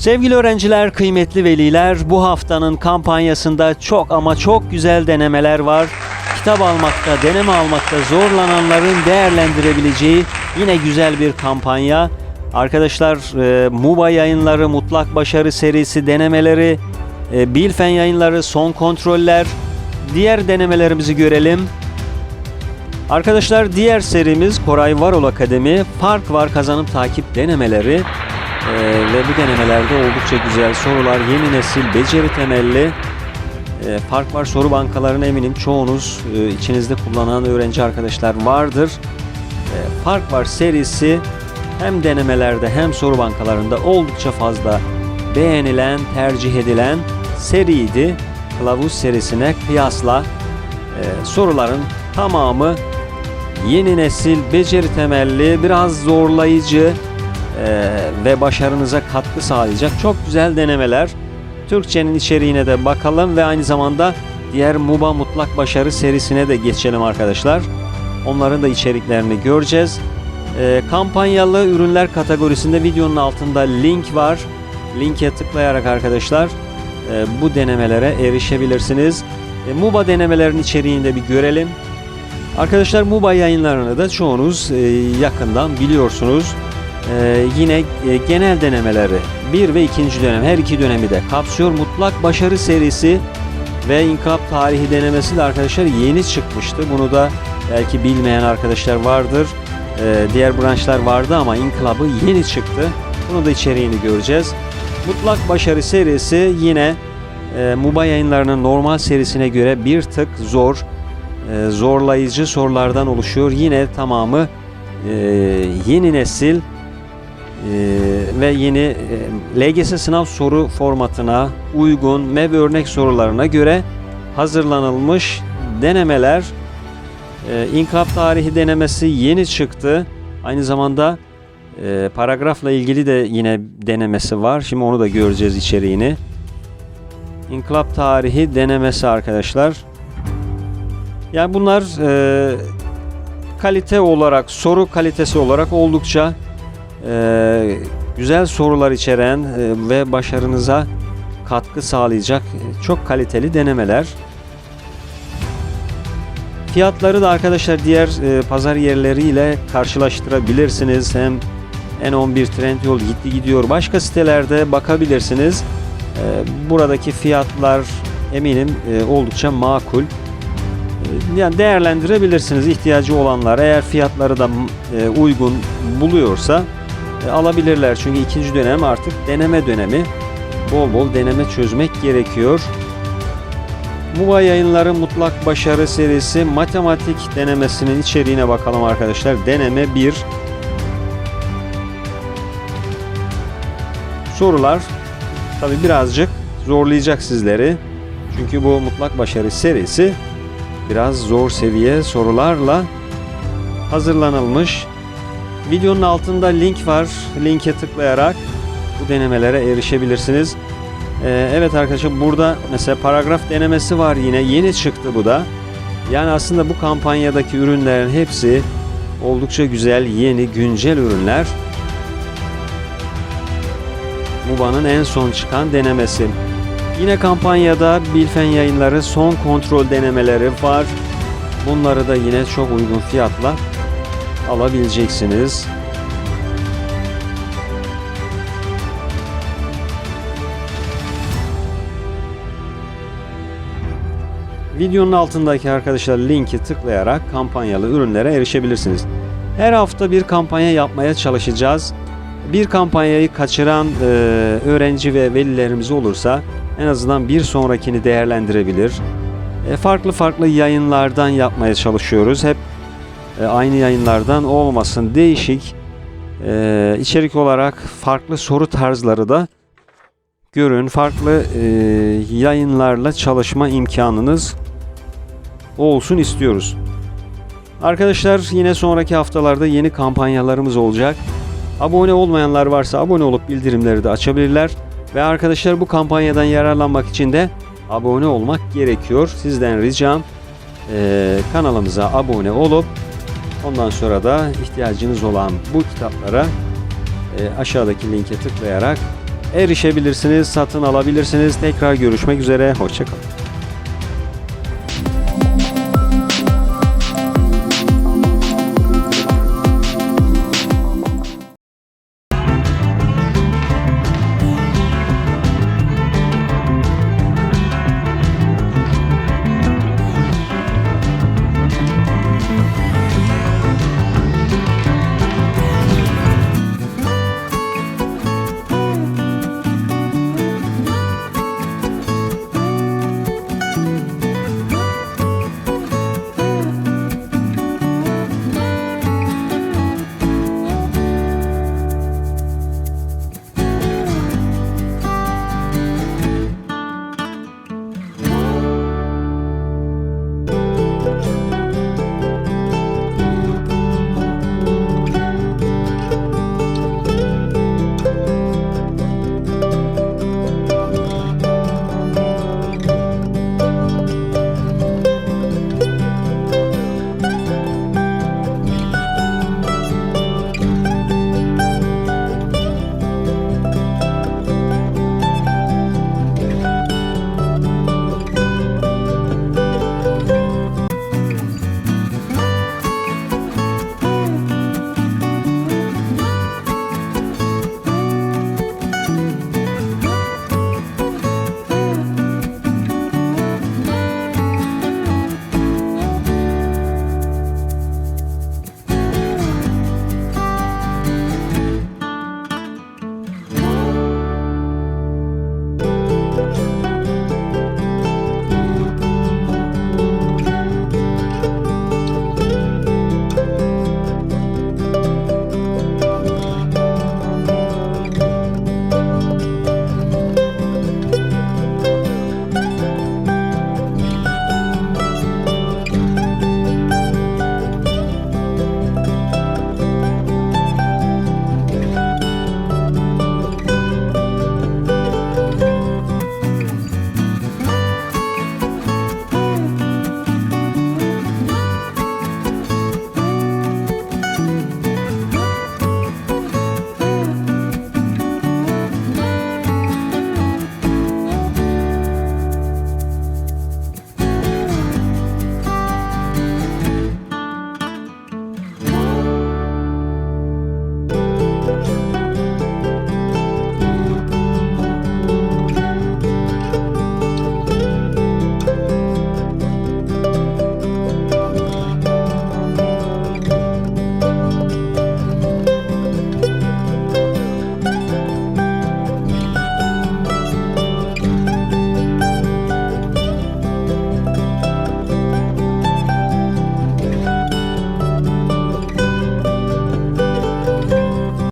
Sevgili öğrenciler, kıymetli veliler, bu haftanın kampanyasında çok ama çok güzel denemeler var. Kitap almakta, deneme almakta zorlananların değerlendirebileceği yine güzel bir kampanya. Arkadaşlar, e, MUBA yayınları, Mutlak Başarı serisi denemeleri, e, Bilfen yayınları, son kontroller, diğer denemelerimizi görelim. Arkadaşlar diğer serimiz Koray Varol Akademi Fark Var Kazanım Takip denemeleri Ee, ve bu denemelerde oldukça güzel sorular yeni nesil beceri temelli Ee, Fark Var soru bankalarını eminim çoğunuz e, içinizde kullanan öğrenci arkadaşlar vardır. Ee, Fark Var serisi hem denemelerde hem soru bankalarında oldukça fazla beğenilen, tercih edilen seriydi. Kılavuz serisine kıyasla e, soruların tamamı yeni nesil beceri temelli biraz zorlayıcı e, ve başarınıza katkı sağlayacak çok güzel denemeler. Türkçenin içeriğine de bakalım ve aynı zamanda diğer MUBA Mutlak Başarı serisine de geçelim arkadaşlar. Onların da içeriklerini göreceğiz. E, kampanyalı ürünler kategorisinde videonun altında link var. Linke tıklayarak arkadaşlar e, bu denemelere erişebilirsiniz. E, MUBA denemelerin içeriğini de bir görelim. Arkadaşlar MUBA yayınlarını da çoğunuz e, yakından biliyorsunuz. E, yine e, genel denemeleri bir ve ikinci dönem her iki dönemi de kapsıyor. Mutlak Başarı serisi ve İnkılap Tarihi denemesi de arkadaşlar yeni çıkmıştı. Bunu da belki bilmeyen arkadaşlar vardır. E, diğer branşlar vardı ama İnkılabı yeni çıktı. Bunu da içeriğini göreceğiz. Mutlak Başarı serisi yine e, MUBA yayınlarının normal serisine göre bir tık zor, e, zorlayıcı sorulardan oluşuyor. Yine tamamı e, yeni nesil ve yeni e, LGS sınav soru formatına uygun MEB örnek sorularına göre hazırlanılmış denemeler. E, İnkılap tarihi denemesi yeni çıktı. Aynı zamanda e, paragrafla ilgili de yine denemesi var. Şimdi onu da göreceğiz içeriğini. İnkılap tarihi denemesi arkadaşlar. Yani bunlar kalite olarak, soru kalitesi olarak oldukça e, güzel sorular içeren e, ve başarınıza katkı sağlayacak çok kaliteli denemeler. Fiyatları da arkadaşlar diğer e, pazar yerleriyle karşılaştırabilirsiniz. Hem N11 Trendyol gitti gidiyor. Başka sitelerde bakabilirsiniz. E, buradaki fiyatlar eminim oldukça makul. Yani değerlendirebilirsiniz ihtiyacı olanlar. Eğer fiyatları da uygun buluyorsa e, alabilirler. Çünkü ikinci dönem artık deneme dönemi. Bol bol deneme çözmek gerekiyor. MUBA yayınları mutlak başarı serisi matematik denemesinin içeriğine bakalım arkadaşlar. Deneme 1. Sorular tabi birazcık zorlayacak sizleri. Çünkü bu mutlak başarı serisi biraz zor seviye sorularla hazırlanılmış. Videonun altında link var. Linke tıklayarak bu denemelere erişebilirsiniz. Ee, evet arkadaşlar burada mesela paragraf denemesi var yine yeni çıktı bu da. Yani aslında bu kampanyadaki ürünlerin hepsi oldukça güzel yeni güncel ürünler. MUBA'nın en son çıkan denemesi. Yine kampanyada Bilfen yayınları son kontrol denemeleri var. Bunları da yine çok uygun fiyatla alabileceksiniz. Videonun altındaki arkadaşlar linki tıklayarak kampanyalı ürünlere erişebilirsiniz. Her hafta bir kampanya yapmaya çalışacağız. Bir kampanyayı kaçıran e, öğrenci ve velilerimiz olursa en azından bir sonrakini değerlendirebilir. E, farklı farklı yayınlardan yapmaya çalışıyoruz. Hep e, aynı yayınlardan olmasın. Değişik e, içerik olarak farklı soru tarzları da görün. Farklı e, yayınlarla çalışma imkanınız olsun istiyoruz. Arkadaşlar yine sonraki haftalarda yeni kampanyalarımız olacak. Abone olmayanlar varsa abone olup bildirimleri de açabilirler. Ve arkadaşlar bu kampanyadan yararlanmak için de abone olmak gerekiyor. Sizden ricam eee, kanalımıza abone olup ondan sonra da ihtiyacınız olan bu kitaplara eee, aşağıdaki linke tıklayarak erişebilirsiniz, satın alabilirsiniz. Tekrar görüşmek üzere, hoşçakalın.